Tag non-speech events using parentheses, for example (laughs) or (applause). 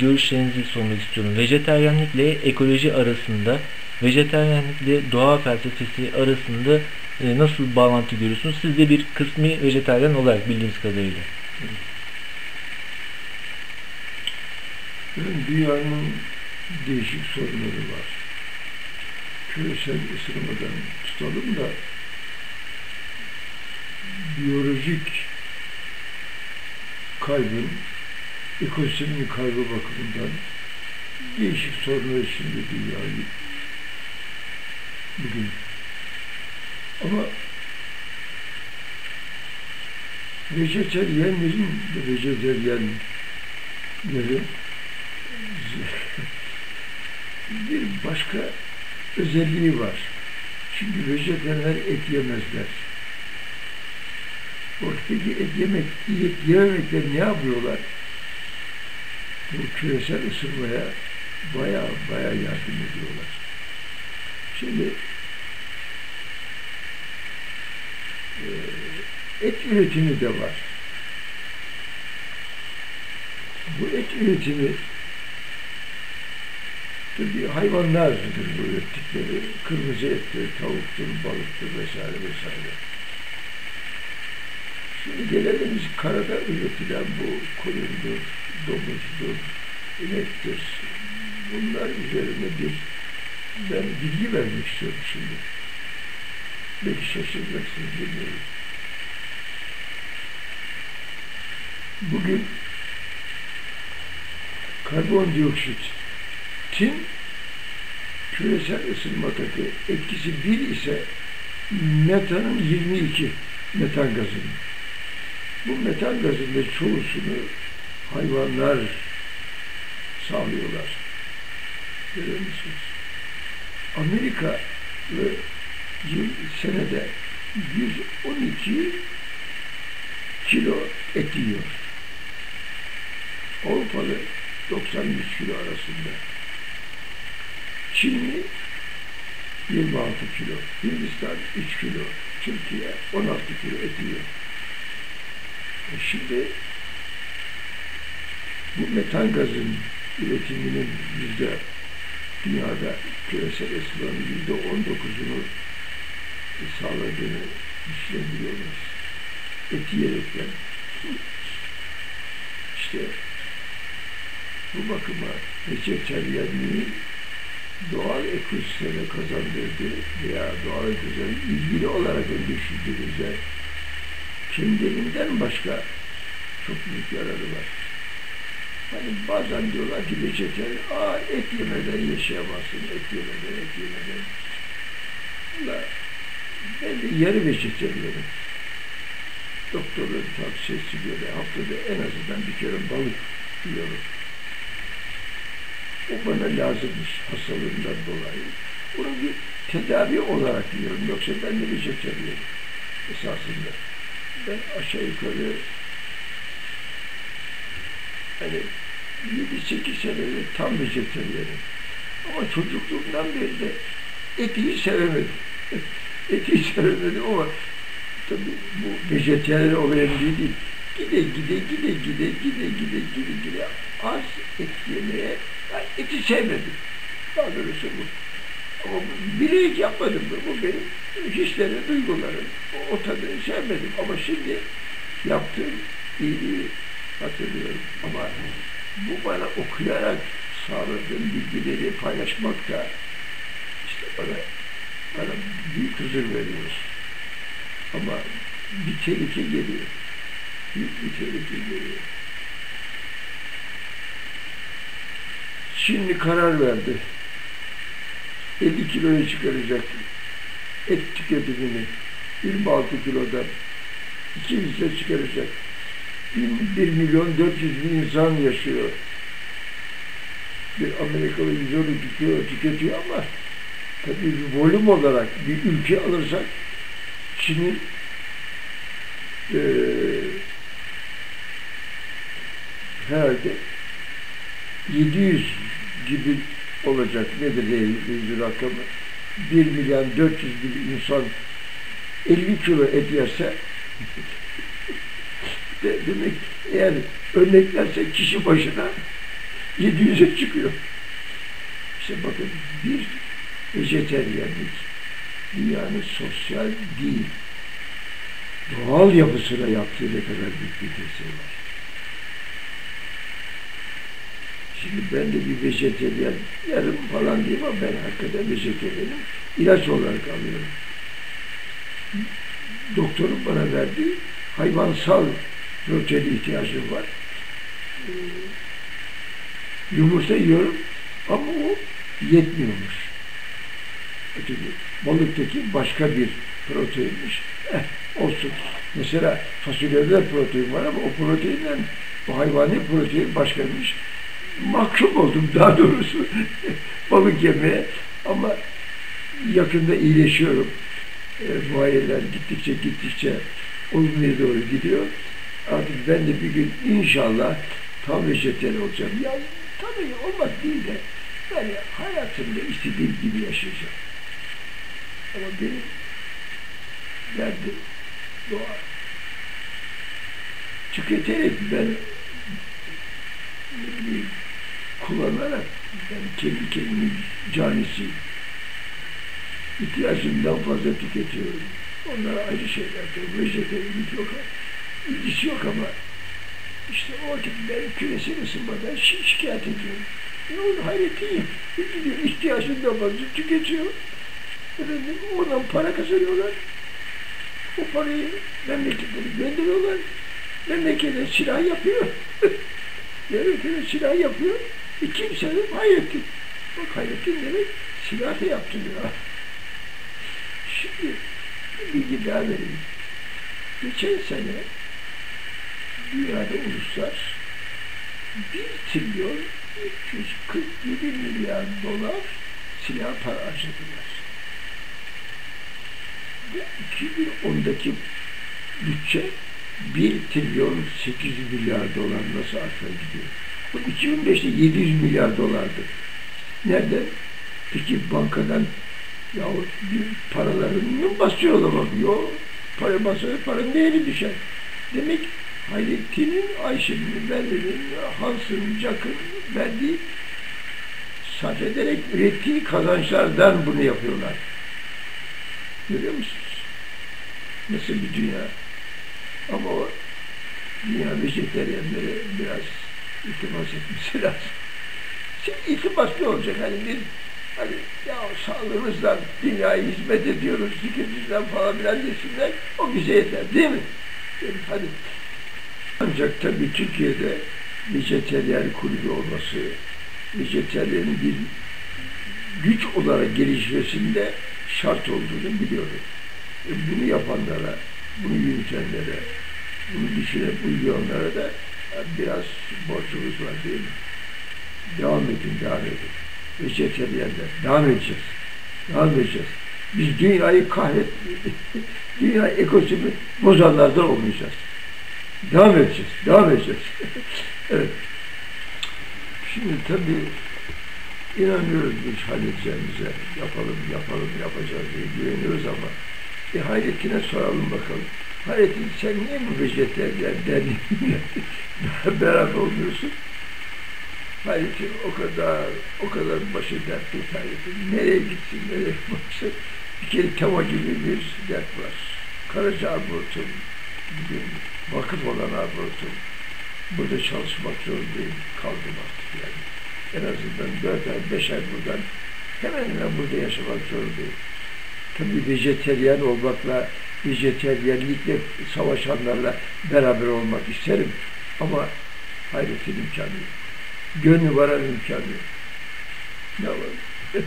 görüşlerinizi sormak istiyorum. Vejeteryanlıkla ekoloji arasında, vejeteryanlıkla doğa felsefesi arasında e, nasıl bağlantı görüyorsunuz? Siz de bir kısmi vejeteryan olarak bildiğimiz kadarıyla. Dünyanın değişik sorunları var. Küresel ısınmadan tutalım da biyolojik kaybın, ekosistemin kaybı bakımından değişik sorunlar içinde dünyayı bugün. Ama vejeteryenlerin de vejeteryenlerin (laughs) bir başka özelliği var. Çünkü vejeteryenler et yemezler. Peki et yemek, et yememekler ne yapıyorlar? Bu küresel ısınmaya baya baya yardım ediyorlar. Şimdi et üretimi de var. Bu et üretimi tabii hayvanlardır bu ürettikleri. Kırmızı ettir, tavuktur, balıktır vesaire vesaire. Şimdi gelelim karada üretilen bu koyundur, domuzdur, inektir. Bunlar üzerine bir ben bilgi vermek istiyorum şimdi. Belki şaşıracaksınız bilmiyorum. Bugün karbondioksitin küresel ısınmadaki etkisi bir ise metanın 22 metan gazının. Bu metan gazının çoğusunu hayvanlar sağlıyorlar. Görüyor musunuz? Amerika yıl senede 112 kilo et yiyor. Avrupalı 90 kilo arasında. Çinli 26 kilo, Hindistan 3 kilo, Türkiye 16 kilo et yiyor. E şimdi bu metan gazın üretiminin yüzde dünyada küresel ısınmanın yüzde on dokuzunu sağladığını düşünebiliyoruz. Et yiyerekten. İşte bu bakıma vejeteryenliğin doğal ekosisteme kazandırdığı veya doğal ekosisteme ilgili olarak düşündüğümüzde kendiliğinden başka çok büyük yararı var. Hani bazen diyorlar ki vejeter, aa et yemeden yaşayamazsın, et yemeden, et yemeden. Ben de yarı vejeteryenim. Doktorların tavsiyesi göre haftada en azından bir kere balık yiyorum. O bana lazımmış hastalığından dolayı. Bunu bir tedavi olarak yiyorum. Yoksa ben de vejeteryenim esasında. Ben aşağı yukarı hani 7-8 senedir tam vejeteryenim. Ama çocukluğumdan beri de eti hiç sevemedim. (laughs) eti hiç sevemedim ama tabii bu vejeteryen olayan değil. Gide gide gide gide gide gide gide gide az et yemeye ben eti sevmedim. Daha doğrusu bu. Ama bilerek yapmadım. Bu benim hislerim, duygularım. O, o tadını sevmedim. Ama şimdi yaptığım iyiliği hatırlıyorum. Ama bu bana okuyarak sağladığım bilgileri paylaşmak da işte bana, bana büyük huzur veriyor. Ama bir tehlike geliyor. Büyük bir tehlike geliyor. Şimdi karar verdi. 50 kiloya çıkaracak et tüketimini 26 kilodan 200'e çıkaracak. 1 milyon 400 bin insan yaşıyor. Bir Amerikalı 112 kilo tüketiyor ama tabii bir volüm olarak bir ülke alırsak Çin'in e, herhalde 700 gibi olacak nedir yeryüzü rakamı 1 milyon 400 bin insan 50 kilo et yerse demek eğer örneklerse kişi başına 700'e çıkıyor. İşte bakın bir vejeteryenlik dünyanın sosyal değil, doğal yapısına yaptığı ne kadar büyük bir tesir var. Şimdi ben de bir vejeteryen yarım falan diyeyim ama ben hakikaten vejeteryenim. ilaç olarak alıyorum. Doktorun bana verdiği hayvansal protein ihtiyacım var. Ee, yumurta yiyorum ama o yetmiyormuş. Öteki balıktaki başka bir proteinmiş. Eh, olsun. Mesela fasulyede protein var ama o proteinden o hayvani protein başkaymış. Mahkum oldum daha doğrusu (laughs) balık yemeye ama yakında iyileşiyorum. E, muayeneler gittikçe gittikçe olumluya doğru gidiyor. Artık ben de bir gün inşallah tam vejeter olacağım. Ya tabii olmak değil de yani hayatımda istediğim gibi yaşayacağım. Ama benim derdim doğa. Tüketerek ben kullanarak ben kendi kendimin canisiyim. İhtiyacımdan fazla tüketiyorum. Onlar ayrı şeylerdir. Vejeterlik yok. İlgisi yok ama işte o vakit ben küresel ısınmadan şi şikayet ediyorum. Ne oldu hayretiyim. Gidiyor ihtiyacından fazla tüketiyor. Efendim oradan para kazanıyorlar. O parayı memleketlere gönderiyorlar. Memlekete silah yapıyor. (laughs) Devletine silah yapıyor. E kimsenin hayretin. Bak hayretin demek silah da yaptırıyor. (laughs) Şimdi bir bilgi daha vereyim. Geçen sene dünyada uluslar 1 trilyon 347 milyar dolar silah para harcadılar. Ve 2010'daki bütçe 1 trilyon 800 milyar dolar nasıl artar gidiyor? Bu 2005'te 700 milyar dolardı. Nerede? Peki bankadan yahut bir paralarını basıyorlar bak? Yok. Para basıyor, para neyine düşer? Demek Hayrettin'in, Ayşe'nin, Berlin'in, Hans'ın, Jack'ın verdiği sarf ederek ürettiği kazançlardan bunu yapıyorlar. Görüyor musunuz? Nasıl bir dünya? Ama o dünya vejeteryenlere biraz iltimas etmesi lazım. (laughs) Şimdi iltimas ne olacak? Hani biz hani ya sağlığımızdan dünyaya hizmet ediyoruz, zikrimizden falan filan desinler, o bize yeter değil mi? Yani hadi. Ancak tabii Türkiye'de vejeteryen kulübü olması, vejeteryenin bir güç olarak gelişmesinde şart olduğunu biliyorum. E bunu yapanlara, bunu yürütenlere, bunu düşünüp uygulayanlara da biraz borcumuz var değil mi? Devam edin, devam edin. Vejeteryenler, devam edeceğiz. Devam edeceğiz. Biz dünyayı kahret, (laughs) dünya ekosistemi bozanlardan olmayacağız. Devam edeceğiz, devam edeceğiz. evet. Şimdi tabii inanıyoruz bu iş halledeceğimize. Yapalım, yapalım, yapacağız diye güveniyoruz ama bir Hayrettin'e soralım bakalım. Hayrettin sen niye bu vejeterler derneğiyle (laughs) beraber olmuyorsun? Hayrettin o kadar, o kadar başı dertli Hayrettin. Nereye gitsin, nereye baksın? Bir kere tema gibi bir dert var. Karaca Arboretum, bugün vakıf olan Arboretum. Burada çalışmak zorundayım, kaldım artık yani. En azından dört ay, beş ay buradan hemen hemen burada yaşamak zorundayım. Tabii vejeteryan olmakla, vejeteryenlikle savaşanlarla beraber olmak isterim. Ama hayretin imkanı yok. Gönlü varan imkanı yok. Ne var?